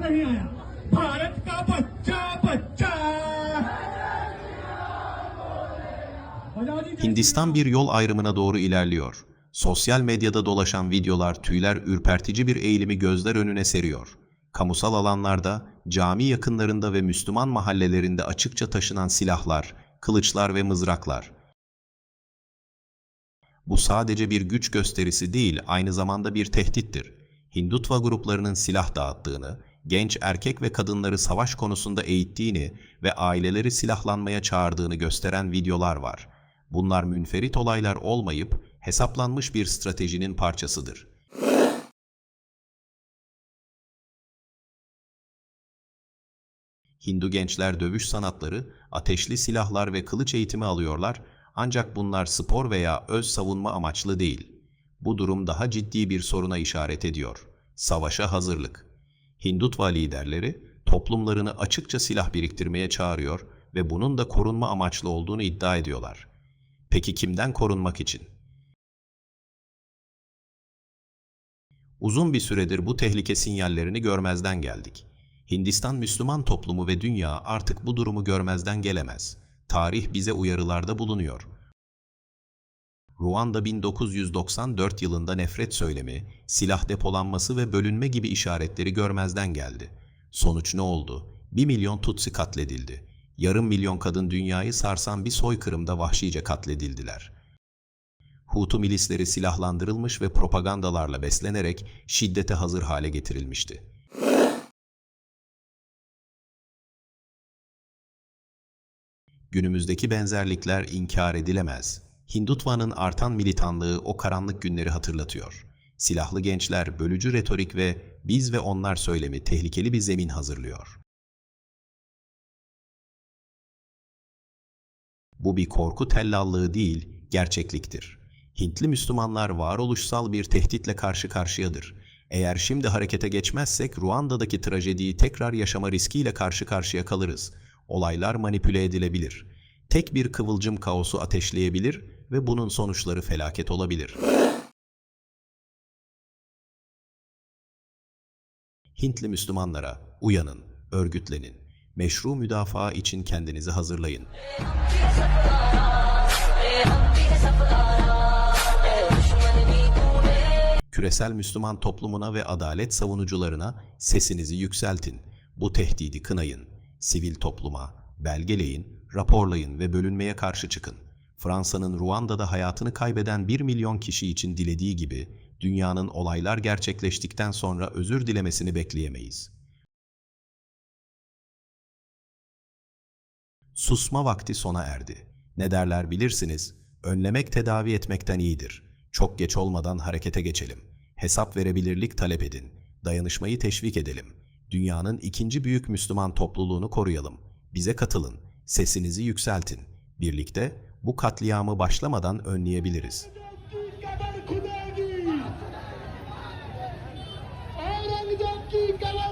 नहीं आया भारत का बच्चा बच्चा आजादी के Hindistan bir yol ayrımına doğru ilerliyor. Sosyal medyada dolaşan videolar tüyler ürpertici bir eğilimi gözler önüne seriyor. Kamusal alanlarda, cami yakınlarında ve Müslüman mahallelerinde açıkça taşınan silahlar, kılıçlar ve mızraklar. Bu sadece bir güç gösterisi değil, aynı zamanda bir tehdittir. Hindutva gruplarının silah dağıttığını, genç erkek ve kadınları savaş konusunda eğittiğini ve aileleri silahlanmaya çağırdığını gösteren videolar var. Bunlar münferit olaylar olmayıp hesaplanmış bir stratejinin parçasıdır. Hindu gençler dövüş sanatları, ateşli silahlar ve kılıç eğitimi alıyorlar ancak bunlar spor veya öz savunma amaçlı değil. Bu durum daha ciddi bir soruna işaret ediyor. Savaşa hazırlık. Hindutva liderleri toplumlarını açıkça silah biriktirmeye çağırıyor ve bunun da korunma amaçlı olduğunu iddia ediyorlar. Peki kimden korunmak için? Uzun bir süredir bu tehlike sinyallerini görmezden geldik. Hindistan Müslüman toplumu ve dünya artık bu durumu görmezden gelemez. Tarih bize uyarılarda bulunuyor. Ruanda 1994 yılında nefret söylemi, silah depolanması ve bölünme gibi işaretleri görmezden geldi. Sonuç ne oldu? 1 milyon Tutsi katledildi. Yarım milyon kadın dünyayı sarsan bir soykırımda vahşice katledildiler. Hutu milisleri silahlandırılmış ve propagandalarla beslenerek şiddete hazır hale getirilmişti. Günümüzdeki benzerlikler inkar edilemez. Hindutva'nın artan militanlığı o karanlık günleri hatırlatıyor. Silahlı gençler bölücü retorik ve biz ve onlar söylemi tehlikeli bir zemin hazırlıyor. Bu bir korku tellallığı değil, gerçekliktir. Hintli Müslümanlar varoluşsal bir tehditle karşı karşıyadır. Eğer şimdi harekete geçmezsek Ruanda'daki trajediyi tekrar yaşama riskiyle karşı karşıya kalırız. Olaylar manipüle edilebilir. Tek bir kıvılcım kaosu ateşleyebilir ve bunun sonuçları felaket olabilir. Hintli Müslümanlara uyanın, örgütlenin. Meşru müdafaa için kendinizi hazırlayın. Küresel Müslüman toplumuna ve adalet savunucularına sesinizi yükseltin. Bu tehdidi kınayın. Sivil topluma, belgeleyin, raporlayın ve bölünmeye karşı çıkın. Fransa'nın Ruanda'da hayatını kaybeden 1 milyon kişi için dilediği gibi dünyanın olaylar gerçekleştikten sonra özür dilemesini bekleyemeyiz. Susma vakti sona erdi. Ne derler bilirsiniz, önlemek tedavi etmekten iyidir. Çok geç olmadan harekete geçelim. Hesap verebilirlik talep edin. Dayanışmayı teşvik edelim. Dünyanın ikinci büyük Müslüman topluluğunu koruyalım. Bize katılın. Sesinizi yükseltin. Birlikte bu katliamı başlamadan önleyebiliriz. Aurangzeb ki kadar